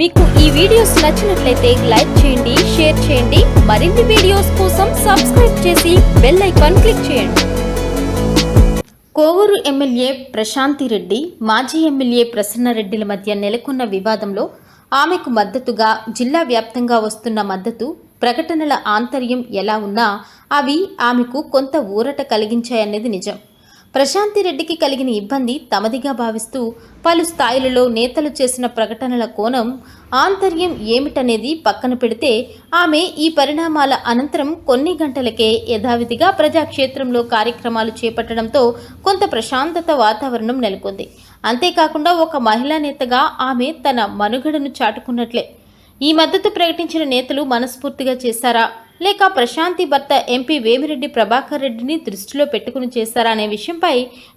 మీకు ఈ వీడియోస్ నచ్చినట్లయితే లైక్ చేయండి షేర్ చేయండి. మరిన్ని వీడియోస్ కోసం సబ్స్క్రైబ్ చేసి బెల్ ఐకాన్ క్లిక్ చేయండి. కోవూరు ఎమ్మెల్యే ప్రశాంతి రెడ్డి మాజీ ఎమ్మెల్యే ప్రసన్నారెడ్డిల మధ్య నెలకొన్న వివాదంలో ఆమెకు మద్దతుగా జిల్లా వ్యాప్తంగా వస్తున్న మద్దతు ప్రకటనల ఆంతర్యం ఎలా ఉన్నా అవి ఆమెకు కొంత ఊరట కలిగించాయన్నది నిజం. ప్రశాంతి రెడ్డికి కలిగిన ఇబ్బంది తమదిగా భావిస్తూ పలు స్థాయిలలో నేతలు చేసిన ప్రకటనల కోణం ఆంతర్యం ఏమిటనేది పక్కన పెడితే ఆమె ఈ పరిణామాల అనంతరం కొన్ని గంటలకే యథావిధిగా ప్రజాక్షేత్రంలో కార్యక్రమాలు చేపట్టడంతో కొంత ప్రశాంతత వాతావరణం నెలకొంది. అంతేకాకుండా ఒక మహిళా నేతగా ఆమె తన మనుగడను చాటుకున్నట్లే. ఈ మద్దతు ప్రకటించిన నేతలు మనస్ఫూర్తిగా చేశారా? లేక ప్రశాంతి భర్త ఎంపీ వేమిరెడ్డి ప్రభాకర్ రెడ్డిని దృష్టిలో పెట్టుకుని చేశారా అనే విషయంపై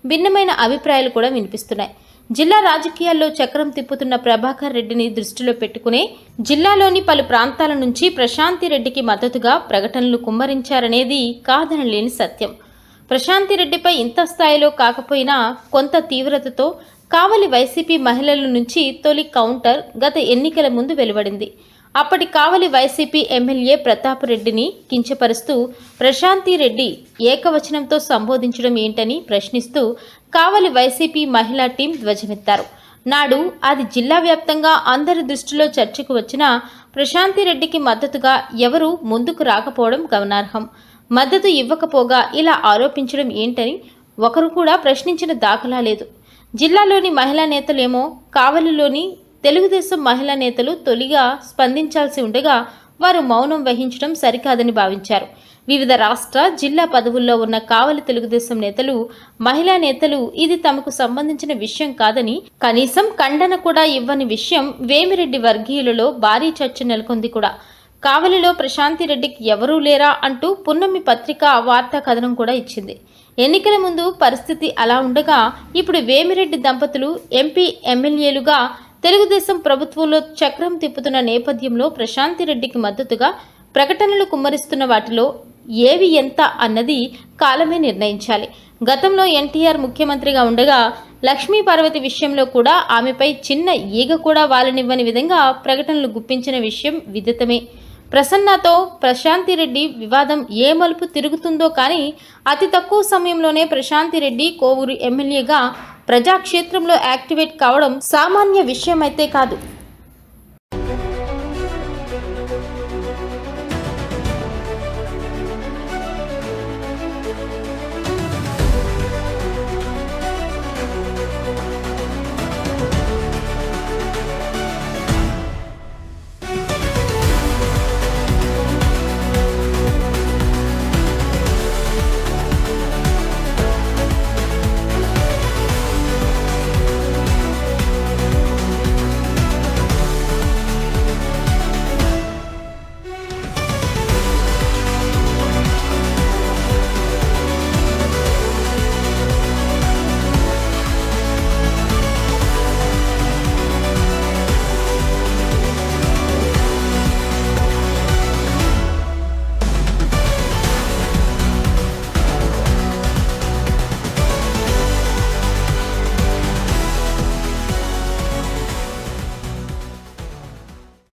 భిన్నమైన అభిప్రాయాలు కూడా వినిపిస్తున్నాయి. జిల్లా రాజకీయాల్లో చక్రం తిప్పుతున్న ప్రభాకర్ రెడ్డిని దృష్టిలో పెట్టుకునే జిల్లాలోని పలు ప్రాంతాల నుంచి ప్రశాంతి రెడ్డికి మద్దతుగా ప్రకటనలు కుమ్మరించారనేది కాదనలేని సత్యం. ప్రశాంతి రెడ్డిపై ఇంత స్థాయిలో కాకపోయినా కొంత తీవ్రతతో కావలి వైసీపీ మహిళల నుంచి తొలి కౌంటర్ గత ఎన్నికల ముందు వెలువడింది. అప్పటి కావలి వైసీపీ ఎమ్మెల్యే ప్రతాప్ రెడ్డిని కించపరుస్తూ ప్రశాంతి రెడ్డి ఏకవచనంతో సంబోధించడం ఏంటని ప్రశ్నిస్తూ కావలి వైసీపీ మహిళా టీం ధ్వజమెత్తారు. నాడు అది జిల్లా వ్యాప్తంగా అందరి దృష్టిలో చర్చకు వచ్చిన ప్రశాంతి రెడ్డికి మద్దతుగా ఎవరూ ముందుకు రాకపోవడం గమనార్హం. మద్దతు ఇవ్వకపోగా ఇలా ఆరోపించడం ఏంటని ఒకరు కూడా ప్రశ్నించిన దాఖలా లేదు. జిల్లాలోని మహిళా నేతలేమో కావలిలోని తెలుగుదేశం మహిళా నేతలు తొలిగా స్పందించాల్సి ఉండగా వారు మౌనం వహించడం సరికాదని భావించారు. వివిధ రాష్ట్ర జిల్లా పదవుల్లో ఉన్న కావలి తెలుగుదేశం నేతలు మహిళా నేతలు ఇది తమకు సంబంధించిన విషయం కాదని కనీసం ఖండన కూడా ఇవ్వని విషయం వేమిరెడ్డి వర్గీయులలో భారీ చర్చ నెలకొంది కూడా. కావలిలో ప్రశాంతి రెడ్డికి ఎవరూ లేరా అంటూ పున్నమి పత్రిక వార్తా కథనం కూడా ఇచ్చింది. ఎన్నికల ముందు పరిస్థితి అలా ఉండగా ఇప్పుడు వేమిరెడ్డి దంపతులు ఎంపీ ఎమ్మెల్యేలుగా తెలుగుదేశం ప్రభుత్వంలో చక్రం తిప్పుతున్న నేపథ్యంలో ప్రశాంతి రెడ్డికి మద్దతుగా ప్రకటనలు కుమ్మరిస్తున్న వాటిలో ఏవి ఎంత అన్నది కాలమే నిర్ణయించాలి. గతంలో ఎన్టీఆర్ ముఖ్యమంత్రిగా ఉండగా లక్ష్మీ పార్వతి విషయంలో కూడా ఆమెపై చిన్న ఈగ కూడా వాలనివ్వని విధంగా ప్రకటనలు గుప్పించిన విషయం విదితమే. ప్రసన్నతో ప్రశాంతి రెడ్డి వివాదం ఏ మలుపు తిరుగుతుందో కానీ అతి తక్కువ సమయంలోనే ప్రశాంతి రెడ్డి కోవూరు ఎమ్మెల్యేగా ప్రజాక్షేత్రంలో యాక్టివేట్ కావడం సామాన్య విషయమైతే కాదు.